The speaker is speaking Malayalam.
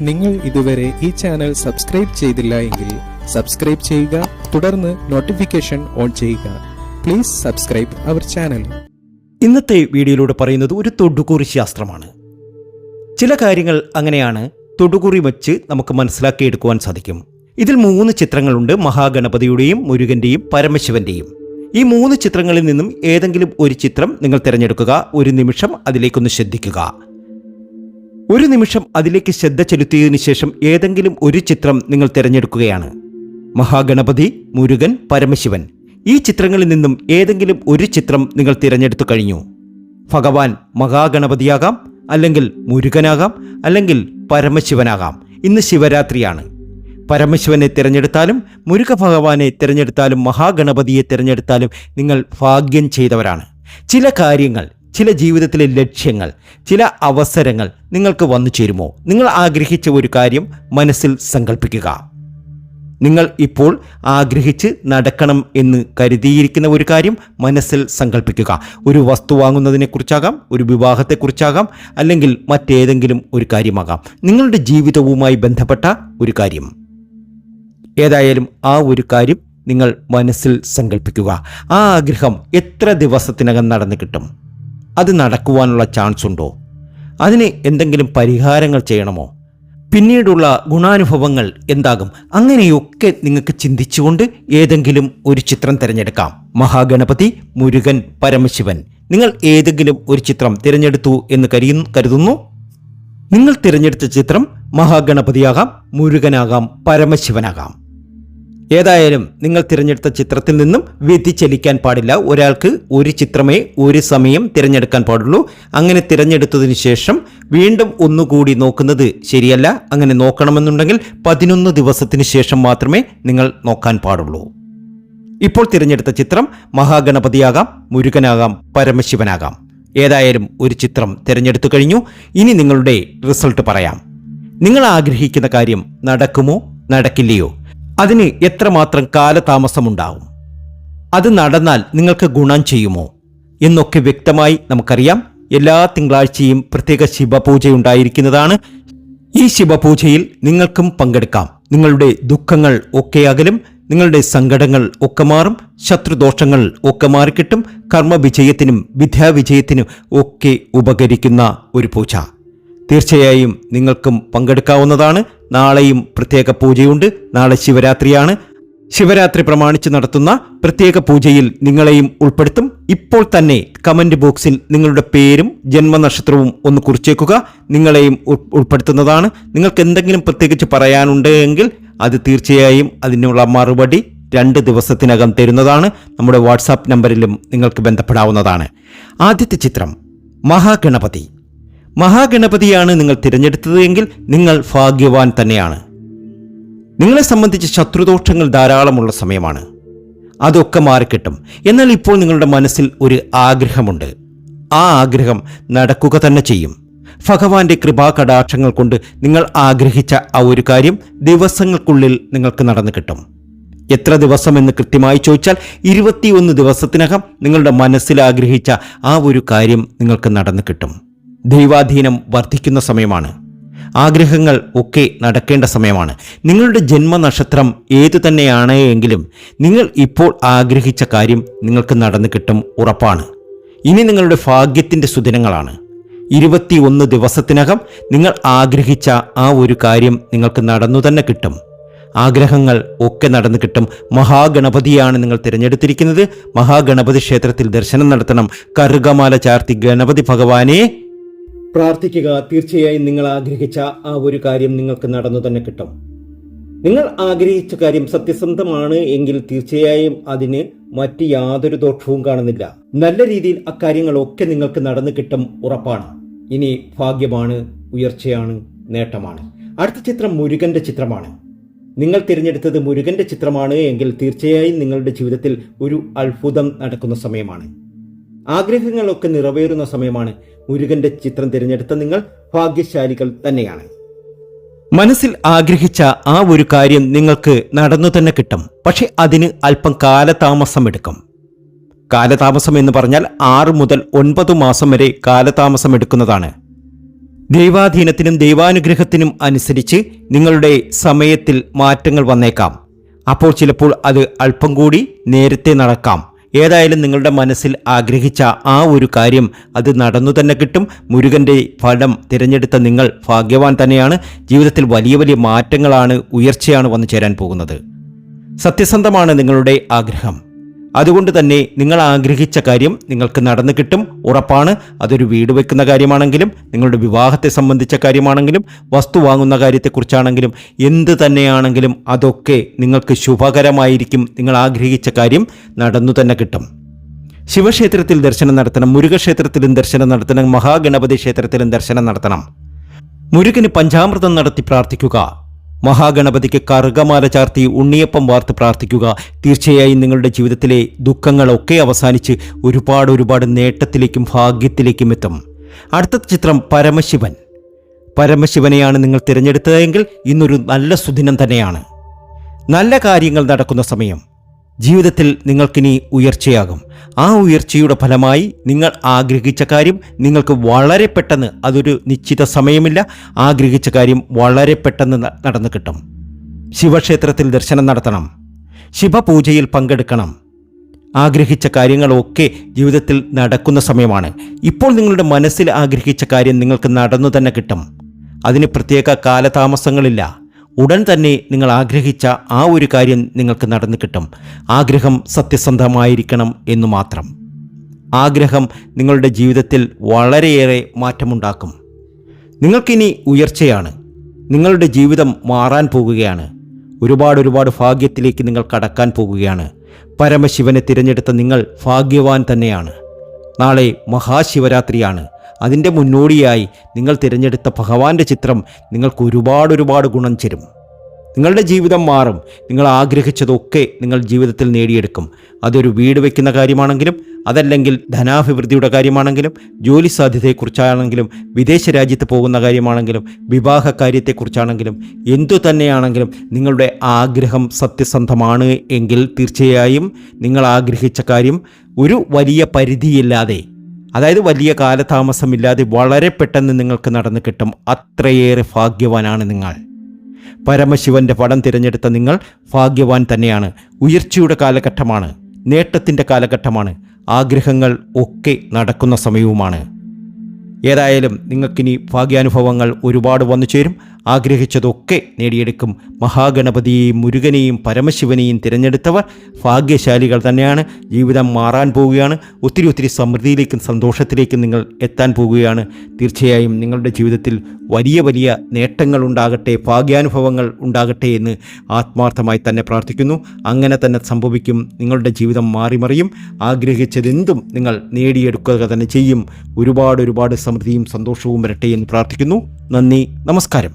നിങ്ങൾ ഇതുവരെ ഈ ചാനൽ സബ്സ്ക്രൈബ് ചെയ്തില്ല എങ്കിൽ സബ്സ്ക്രൈബ് ചെയ്യുക തുടർന്ന് നോട്ടിഫിക്കേഷൻ ഓൺ ചെയ്യുക. പ്ലീസ് സബ്സ്ക്രൈബ് അവർ ചാനൽ ഇന്നത്തെ വീഡിയോയിലൂടെ പറയുന്നത് ഒരു തൊടുകുറി ശാസ്ത്രമാണ്. ചില കാര്യങ്ങൾ അങ്ങനെയാണ് തൊടുകുറി വച്ച് നമുക്ക് മനസ്സിലാക്കിയെടുക്കുവാൻ സാധിക്കും. ഇതിൽ മൂന്ന് ചിത്രങ്ങളുണ്ട്. മഹാഗണപതിയുടെയും മുരുകന്റെയും പരമശിവന്റെയും. ഈ മൂന്ന് ചിത്രങ്ങളിൽ നിന്നും ഏതെങ്കിലും ഒരു ചിത്രം നിങ്ങൾ തിരഞ്ഞെടുക്കുക ഒരു നിമിഷം അതിലേക്കൊന്ന് ശ്രദ്ധിക്കുക. ഒരു നിമിഷം അതിലേക്ക് ശ്രദ്ധ ചെലുത്തിയതിനു ശേഷം ഏതെങ്കിലും ഒരു ചിത്രം നിങ്ങൾ തിരഞ്ഞെടുക്കുകയാണ്. മഹാഗണപതി മുരുകൻ പരമശിവൻ. ഈ ചിത്രങ്ങളിൽ നിന്നും ഏതെങ്കിലും ഒരു ചിത്രം നിങ്ങൾ തിരഞ്ഞെടുത്തു കഴിഞ്ഞു. ഭഗവാൻ മഹാഗണപതിയാകാം അല്ലെങ്കിൽ മുരുകനാകാം അല്ലെങ്കിൽ പരമശിവനാകാം. ഇന്ന് ശിവരാത്രിയാണ്. പരമശിവനെ തിരഞ്ഞെടുത്താലും മുരുക ഭഗവാനെ തിരഞ്ഞെടുത്താലും മഹാഗണപതിയെ തിരഞ്ഞെടുത്താലും നിങ്ങൾ ഭാഗ്യം ചെയ്തവരാണ്. ചില കാര്യങ്ങൾ ചില ജീവിതത്തിലെ ലക്ഷ്യങ്ങൾ ചില അവസരങ്ങൾ നിങ്ങൾക്ക് വന്നു ചേരുമോ? നിങ്ങൾ ആഗ്രഹിച്ച ഒരു കാര്യം മനസ്സിൽ സങ്കല്പിക്കുക നിങ്ങൾ ഇപ്പോൾ ആഗ്രഹിച്ച് നടക്കണം എന്ന് കരുതിയിരിക്കുന്ന ഒരു കാര്യം മനസ്സിൽ സങ്കല്പിക്കുക ഒരു വസ്തു വാങ്ങുന്നതിനെക്കുറിച്ചാകാം ഒരു വിവാഹത്തെക്കുറിച്ചാകാം അല്ലെങ്കിൽ മറ്റേതെങ്കിലും ഒരു കാര്യമാകാം. നിങ്ങളുടെ ജീവിതവുമായി ബന്ധപ്പെട്ട ഒരു കാര്യം. ഏതായാലും ആ ഒരു കാര്യം നിങ്ങൾ മനസ്സിൽ സങ്കല്പിക്കുക ആ ആഗ്രഹം എത്ര ദിവസത്തിനകം നടന്നു കിട്ടും? അത് നടക്കുവാനുള്ള ചാൻസ് ഉണ്ടോ? അതിന് എന്തെങ്കിലും പരിഹാരങ്ങൾ ചെയ്യണമോ? പിന്നീടുള്ള ഗുണാനുഭവങ്ങൾ എന്താകും? അങ്ങനെയൊക്കെ നിങ്ങൾക്ക് ചിന്തിച്ചുകൊണ്ട് ഏതെങ്കിലും ഒരു ചിത്രം തിരഞ്ഞെടുക്കാം. മഹാഗണപതി മുരുകൻ പരമശിവൻ. നിങ്ങൾ ഏതെങ്കിലും ഒരു ചിത്രം തിരഞ്ഞെടുത്തു എന്ന് കരുതുന്നു? നിങ്ങൾ തിരഞ്ഞെടുത്ത ചിത്രം മഹാഗണപതിയാകാം മുരുകനാകാം പരമശിവനാകാം. ഏതായാലും നിങ്ങൾ തിരഞ്ഞെടുത്ത ചിത്രത്തിൽ നിന്നും വ്യതിചലിക്കാൻ പാടില്ല. ഒരാൾക്ക് ഒരു ചിത്രമേ ഒരു സമയം തിരഞ്ഞെടുക്കാൻ പാടുള്ളൂ. അങ്ങനെ തിരഞ്ഞെടുത്തതിന് ശേഷം വീണ്ടും ഒന്നുകൂടി നോക്കുന്നത് ശരിയല്ല. അങ്ങനെ നോക്കണമെന്നുണ്ടെങ്കിൽ പതിനൊന്ന് ദിവസത്തിന് ശേഷം മാത്രമേ നിങ്ങൾ നോക്കാൻ പാടുള്ളൂ. ഇപ്പോൾ തിരഞ്ഞെടുത്ത ചിത്രം മഹാഗണപതിയാകാം മുരുകനാകാം പരമശിവനാകാം. ഏതായാലും ഒരു ചിത്രം തിരഞ്ഞെടുത്തു കഴിഞ്ഞു. ഇനി നിങ്ങളുടെ റിസൾട്ട് പറയാം. നിങ്ങൾ ആഗ്രഹിക്കുന്ന കാര്യം നടക്കുമോ? നടക്കില്ലയോ? അതിന് എത്രമാത്രം കാലതാമസമുണ്ടാവും? അത് നടന്നാൽ നിങ്ങൾക്ക് ഗുണം ചെയ്യുമോ? എന്നൊക്കെ വ്യക്തമായി നമുക്കറിയാം. എല്ലാ തിങ്കളാഴ്ചയും പ്രത്യേക ശിവപൂജയുണ്ടായിരിക്കുന്നതാണ്. ഈ ശിവപൂജയിൽ നിങ്ങൾക്കും പങ്കെടുക്കാം. നിങ്ങളുടെ ദുഃഖങ്ങൾ ഒക്കെ അകലും നിങ്ങളുടെ സങ്കടങ്ങൾ ഒക്കെ മാറും ശത്രുദോഷങ്ങൾ ഒക്കെ മാറിക്കിട്ടും കർമ്മവിജയത്തിനും വിദ്യാവിജയത്തിനും ഒക്കെ ഉപകരിക്കുന്ന ഒരു പൂജ. തീർച്ചയായും നിങ്ങൾക്കും പങ്കെടുക്കാവുന്നതാണ്. നാളെയും പ്രത്യേക പൂജയുണ്ട്. നാളെ ശിവരാത്രിയാണ്. ശിവരാത്രി പ്രമാണിച്ച് നടത്തുന്ന പ്രത്യേക പൂജയിൽ നിങ്ങളെയും ഉൾപ്പെടുത്തും. ഇപ്പോൾ തന്നെ കമന്റ് ബോക്സിൽ നിങ്ങളുടെ പേരും ജന്മനക്ഷത്രവും ഒന്ന് കുറിച്ചേക്കുക. നിങ്ങളെയും ഉൾപ്പെടുത്തുന്നതാണ്. നിങ്ങൾക്ക് എന്തെങ്കിലും പ്രത്യേകിച്ച് പറയാനുണ്ടെങ്കിൽ അത് തീർച്ചയായും അതിനുള്ള മറുപടി രണ്ട് ദിവസത്തിനകം തരുന്നതാണ്. നമ്മുടെ വാട്സാപ്പ് നമ്പറിലും നിങ്ങൾക്ക് ബന്ധപ്പെടാവുന്നതാണ്. ആദ്യത്തെ ചിത്രം മഹാഗണപതി. മഹാഗണപതിയാണ് നിങ്ങൾ തിരഞ്ഞെടുത്തത് എങ്കിൽ നിങ്ങൾ ഭാഗ്യവാൻ തന്നെയാണ്. നിങ്ങളെ സംബന്ധിച്ച് ശത്രുദോഷങ്ങൾ ധാരാളമുള്ള സമയമാണ്. അതൊക്കെ മാറിക്കിട്ടും. എന്നാൽ ഇപ്പോൾ നിങ്ങളുടെ മനസ്സിൽ ഒരു ആഗ്രഹമുണ്ട്. ആ ആഗ്രഹം നടക്കുക തന്നെ ചെയ്യും. ഭഗവാന്റെ കൃപാകടാക്ഷങ്ങൾ കൊണ്ട് നിങ്ങൾ ആഗ്രഹിച്ച ആ ഒരു കാര്യം ദിവസങ്ങൾക്കുള്ളിൽ നിങ്ങൾക്ക് നടന്നു കിട്ടും. എത്ര ദിവസം എന്ന് കൃത്യമായി ചോദിച്ചാൽ ഇരുപത്തിയൊന്ന് ദിവസത്തിനകം നിങ്ങളുടെ മനസ്സിൽ ആഗ്രഹിച്ച ആ ഒരു കാര്യം നിങ്ങൾക്ക് നടന്നു കിട്ടും. ദൈവാധീനം വർദ്ധിക്കുന്ന സമയമാണ്. ആഗ്രഹങ്ങൾ ഒക്കെ നടക്കേണ്ട സമയമാണ്. നിങ്ങളുടെ ജന്മനക്ഷത്രം ഏതു തന്നെയാണ് എങ്കിലും നിങ്ങൾ ഇപ്പോൾ ആഗ്രഹിച്ച കാര്യം നിങ്ങൾക്ക് നടന്നു കിട്ടും ഉറപ്പാണ്. ഇനി നിങ്ങളുടെ ഭാഗ്യത്തിന്റെ സുദിനങ്ങളാണ്. ഇരുപത്തിയൊന്ന് ദിവസത്തിനകം നിങ്ങൾ ആഗ്രഹിച്ച ആ ഒരു കാര്യം നിങ്ങൾക്ക് നടന്നു തന്നെ കിട്ടും. ആഗ്രഹങ്ങൾ ഒക്കെ നടന്നു കിട്ടും. മഹാഗണപതിയാണ് നിങ്ങൾ തിരഞ്ഞെടുത്തിരിക്കുന്നത്. മഹാഗണപതി ക്ഷേത്രത്തിൽ ദർശനം നടത്തണം. കറുകമാല ചാർത്തി ഗണപതി ഭഗവാനെ പ്രാർത്ഥിക്കുക. തീർച്ചയായും നിങ്ങൾ ആഗ്രഹിച്ച ആ ഒരു കാര്യം നിങ്ങൾക്ക് നടന്നു തന്നെ കിട്ടും. നിങ്ങൾ ആഗ്രഹിച്ച കാര്യം സത്യസന്ധമാണ് എങ്കിൽ തീർച്ചയായും അതിന് മറ്റ് യാതൊരു ദോഷവും കാണുന്നില്ല. നല്ല രീതിയിൽ അക്കാര്യങ്ങളൊക്കെ നിങ്ങൾക്ക് നടന്നു കിട്ടും ഉറപ്പാണ്. ഇനി ഭാഗ്യമാണ് ഉയർച്ചയാണ് നേട്ടമാണ്. അടുത്ത ചിത്രം മുരുകന്റെ ചിത്രമാണ്. നിങ്ങൾ തിരഞ്ഞെടുത്തത് മുരുകന്റെ ചിത്രമാണ് എങ്കിൽ തീർച്ചയായും നിങ്ങളുടെ ജീവിതത്തിൽ ഒരു അത്ഭുതം നടക്കുന്ന സമയമാണ്. ആഗ്രഹങ്ങളൊക്കെ നിറവേറുന്ന സമയമാണ് മുരുകന്റെ ചിത്രം തിരഞ്ഞെടുത്ത നിങ്ങൾ ഭാഗ്യശാലികൾ തന്നെയാണ്. മനസ്സിൽ ആഗ്രഹിച്ച ആ ഒരു കാര്യം നിങ്ങൾക്ക് നടന്നു തന്നെ കിട്ടും. പക്ഷെ അതിന് അല്പം കാലതാമസം എടുക്കും. കാലതാമസം എന്ന് പറഞ്ഞാൽ ആറ് മുതൽ ഒൻപത് മാസം വരെ കാലതാമസം എടുക്കുന്നതാണ്. ദൈവാധീനത്തിനും ദൈവാനുഗ്രഹത്തിനും അനുസരിച്ച് നിങ്ങളുടെ സമയത്തിൽ മാറ്റങ്ങൾ വന്നേക്കാം. അപ്പോൾ ചിലപ്പോൾ അത് അല്പം കൂടി നേരത്തെ നടക്കാം. ഏതായാലും നിങ്ങളുടെ മനസ്സിൽ ആഗ്രഹിച്ച ആ ഒരു കാര്യം അത് നടന്നു തന്നെ കിട്ടും. മുരുകന്റെ ഫലം തിരഞ്ഞെടുത്ത നിങ്ങൾ ഭാഗ്യവാൻ തന്നെയാണ്. ജീവിതത്തിൽ വലിയ വലിയ മാറ്റങ്ങളാണ് ഉയർച്ചയാണ് വന്നു ചേരാൻ പോകുന്നത്. സത്യസന്ധമാണ് നിങ്ങളുടെ ആഗ്രഹം. അതുകൊണ്ട് തന്നെ നിങ്ങൾ ആഗ്രഹിച്ച കാര്യം നിങ്ങൾക്ക് നടന്നു കിട്ടും ഉറപ്പാണ്. അതൊരു വീട് വെക്കുന്ന കാര്യമാണെങ്കിലും നിങ്ങളുടെ വിവാഹത്തെ സംബന്ധിച്ച കാര്യമാണെങ്കിലും വസ്തു വാങ്ങുന്ന കാര്യത്തെക്കുറിച്ചാണെങ്കിലും എന്ത് തന്നെയാണെങ്കിലും അതൊക്കെ നിങ്ങൾക്ക് ശുഭകരമായിരിക്കും. നിങ്ങൾ ആഗ്രഹിച്ച കാര്യം നടന്നു തന്നെ കിട്ടും. ശിവക്ഷേത്രത്തിൽ ദർശനം നടത്തണം മുരുകക്ഷേത്രത്തിലും ദർശനം നടത്തണം മഹാഗണപതി ക്ഷേത്രത്തിലും ദർശനം നടത്തണം. മുരുകന് പഞ്ചാമൃതം നടത്തി പ്രാർത്ഥിക്കുക. മഹാഗണപതിക്ക് കറുകമാല ചാർത്തി ഉണ്ണിയപ്പം വാർത്ത് പ്രാർത്ഥിക്കുക. തീർച്ചയായും നിങ്ങളുടെ ജീവിതത്തിലെ ദുഃഖങ്ങളൊക്കെ അവസാനിച്ച് ഒരുപാട് ഒരുപാട് നേട്ടത്തിലേക്കും ഭാഗ്യത്തിലേക്കും എത്തും. അടുത്ത ചിത്രം പരമശിവൻ. പരമശിവനെയാണ് നിങ്ങൾ തിരഞ്ഞെടുത്തതെങ്കിൽ ഇന്നൊരു നല്ല സുദിനം തന്നെയാണ്. നല്ല കാര്യങ്ങൾ നടക്കുന്ന സമയം. ജീവിതത്തിൽ നിങ്ങൾക്കിനി ഉയർച്ചയാകും. ആ ഉയർച്ചയുടെ ഫലമായി നിങ്ങൾ ആഗ്രഹിച്ച കാര്യം നിങ്ങൾക്ക് വളരെ പെട്ടെന്ന് അതൊരു നിശ്ചിത സമയമില്ല. ആഗ്രഹിച്ച കാര്യം വളരെ പെട്ടെന്ന് നടന്നു കിട്ടും. ശിവക്ഷേത്രത്തിൽ ദർശനം നടത്തണം. ശിവപൂജയിൽ പങ്കെടുക്കണം. ആഗ്രഹിച്ച കാര്യങ്ങളൊക്കെ ജീവിതത്തിൽ നടക്കുന്ന സമയമാണ്. ഇപ്പോൾ നിങ്ങളുടെ മനസ്സിൽ ആഗ്രഹിച്ച കാര്യം നിങ്ങൾക്ക് നടന്നു തന്നെ കിട്ടും. അതിന് പ്രത്യേക കാലതാമസങ്ങളില്ല. ഉടൻ തന്നെ നിങ്ങൾ ആഗ്രഹിച്ച ആ ഒരു കാര്യം നിങ്ങൾക്ക് നടന്നു കിട്ടും. ആഗ്രഹം സത്യസന്ധമായിരിക്കണം എന്നു മാത്രം. ആഗ്രഹം നിങ്ങളുടെ ജീവിതത്തിൽ വളരെയേറെ മാറ്റമുണ്ടാക്കും. നിങ്ങൾക്കിനി ഉയർച്ചയാണ്. നിങ്ങളുടെ ജീവിതം മാറാൻ പോകുകയാണ്. ഒരുപാട് ഒരുപാട് ഭാഗ്യത്തിലേക്ക് നിങ്ങൾ കടക്കാൻ പോകുകയാണ്. പരമശിവനെ തിരഞ്ഞെടുത്ത നിങ്ങൾ ഭാഗ്യവാൻ തന്നെയാണ്. നാളെ മഹാശിവരാത്രിയാണ്. അതിന്റെ മുന്നോടിയായി നിങ്ങൾ തിരഞ്ഞെടുത്ത ഭഗവാന്റെ ചിത്രം നിങ്ങൾക്ക് ഒരുപാട് ഒരുപാട് ഗുണം ചേരും. നിങ്ങളുടെ ജീവിതം മാറും. നിങ്ങൾ ആഗ്രഹിച്ചതൊക്കെ നിങ്ങൾ ജീവിതത്തിൽ നേടിയെടുക്കും. അതൊരു വീട് വയ്ക്കുന്ന കാര്യമാണെങ്കിലും അതല്ലെങ്കിൽ ധനാഭിവൃദ്ധിയുടെ കാര്യമാണെങ്കിലും ജോലി സാധ്യതയെക്കുറിച്ചാണെങ്കിലും വിദേശ രാജ്യത്ത് പോകുന്ന കാര്യമാണെങ്കിലും വിവാഹ കാര്യത്തെക്കുറിച്ചാണെങ്കിലും എന്തു തന്നെയാണെങ്കിലും നിങ്ങളുടെ ആഗ്രഹം സത്യസന്ധമാണ് എങ്കിൽ തീർച്ചയായും നിങ്ങൾ ആഗ്രഹിച്ച കാര്യം ഒരു വലിയ പരിധിയില്ലാതെ അതായത് വലിയ കാലതാമസമില്ലാതെ വളരെ പെട്ടെന്ന് നിങ്ങൾക്ക് നടന്നു കിട്ടും അത്രയേറെ ഭാഗ്യവാനാണ് നിങ്ങൾ. പരമശിവന്റെ പടം തിരഞ്ഞെടുത്ത നിങ്ങൾ ഭാഗ്യവാൻ തന്നെയാണ്. ഉയർച്ചയുടെ കാലഘട്ടമാണ് നേട്ടത്തിന്റെ കാലഘട്ടമാണ് ആഗ്രഹങ്ങൾ ഒക്കെ നടക്കുന്ന സമയവുമാണ്. ഏതായാലും നിങ്ങൾക്കിനി ഭാഗ്യാനുഭവങ്ങൾ ഒരുപാട് വന്നു ചേരും ആഗ്രഹിച്ചതൊക്കെ നേടിയെടുക്കും. മഹാഗണപതിയെയും മുരുകനെയും പരമശിവനെയും തിരഞ്ഞെടുത്തവർ ഭാഗ്യശാലികൾ തന്നെയാണ്. ജീവിതം മാറാൻ പോവുകയാണ്. ഒത്തിരി ഒത്തിരി സമൃദ്ധിയിലേക്കും സന്തോഷത്തിലേക്കും നിങ്ങൾ എത്താൻ പോവുകയാണ്. തീർച്ചയായും നിങ്ങളുടെ ജീവിതത്തിൽ വലിയ വലിയ നേട്ടങ്ങൾ ഉണ്ടാകട്ടെ ഭാഗ്യാനുഭവങ്ങൾ ഉണ്ടാകട്ടെ എന്ന് ആത്മാർത്ഥമായി തന്നെ പ്രാർത്ഥിക്കുന്നു. അങ്ങനെ തന്നെ സംഭവിക്കും. നിങ്ങളുടെ ജീവിതം മാറിമറിയും ആഗ്രഹിച്ചതെന്തും നിങ്ങൾ നേടിയെടുക്കുക തന്നെ ചെയ്യും. ഒരുപാട് ഒരുപാട് സമൃദ്ധിയും സന്തോഷവും വരട്ടെ എന്ന് പ്രാർത്ഥിക്കുന്നു. നന്ദി. നമസ്കാരം.